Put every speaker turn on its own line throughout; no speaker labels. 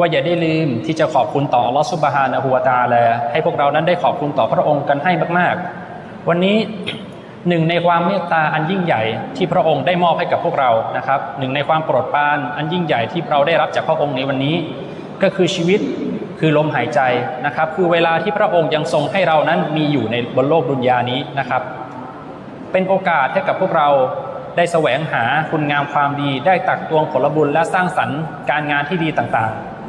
ว่าอย่าได้ลืมที่จะขอบคุณต่ออัลลอฮฺซุบฮานะฮูวตาแลให้พวกเรานั้นได้ขอบคุณต่อพระองค์กันให้มาก ๆ วันนี้หนึ่งในความเมตตาอันยิ่งใหญ่ที่พระองค์ได้มอบให้กับพวกเรานะครับหนึ่งในความโปรดปรานอันยิ่งใหญ่ที่เราได้รับจากพระองค์ในวันนี้ ก็คือชีวิตคือลมหายใจนะครับ คือเวลาที่พระองค์ยังทรงให้เรานั้นมีอยู่ในบนโลกดุนยานี้นะครับ เป็นโอกาสให้กับพวกเราได้แสวงหาคุณงามความดี ได้ตักตวงผลบุญและสร้างสรรค์การงานที่ดีต่างๆ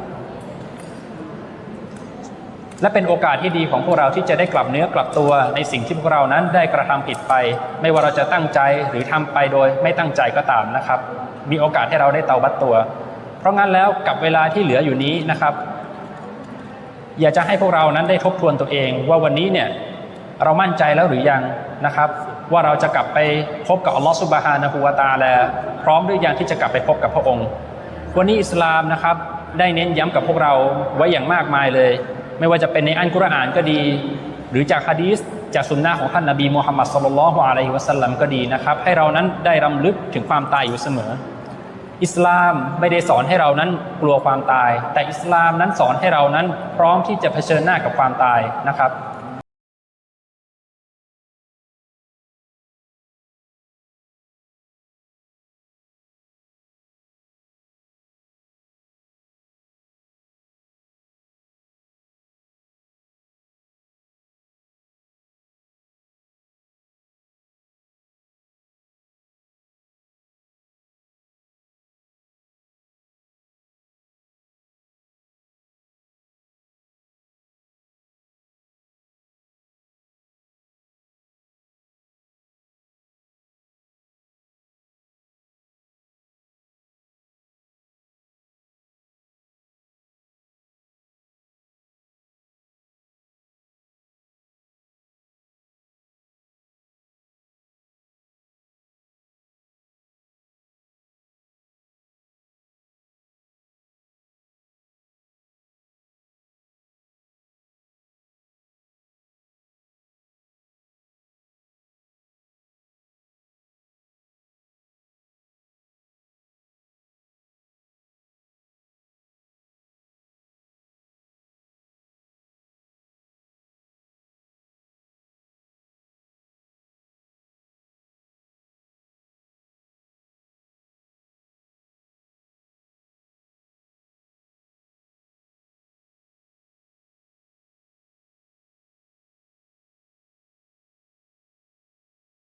และเป็นโอกาสที่ดีของพวกเราที่จะได้กลับเนื้อกลับตัวในสิ่งที่พวกเรานั้นได้กระทำผิดไป ไม่ว่าเราจะตั้งใจหรือทำไปโดยไม่ตั้งใจก็ตามนะครับ มีโอกาสให้เราได้เตาบัตตัว เพราะงั้นแล้วกับเวลาที่เหลืออยู่นี้นะครับ อยากจะให้พวกเรานั้นได้ทบทวนตัวเอง ว่าวันนี้เนี่ยเรามั่นใจแล้วหรือยังนะครับ ว่าเราจะกลับไปพบกับอัลลอฮฺสุบฮานะฮูวาตาแลาพร้อมหรือยังที่จะกลับไปพบกับพระองค์ วันนี้อิสลามนะครับได้เน้นย้ำกับพวกเราไว้อย่างมากมายเลย ไม่ว่าจะเป็นในอันกุรอานก็ดี หรือจากฮะดีษจากสุนนะของท่านนบีมูฮัมมัดสุลลัลฮุอะลัยฮิวะสัลลัมก็ดีนะครับ ให้เรานั้นได้รำลึกถึงความตายอยู่เสมอ อิสลามไม่ได้สอนให้เรานั้นกลัวความตาย แต่อิสลามนั้นสอนให้เรานั้นพร้อมที่จะเผชิญหน้ากับความตายนะครับ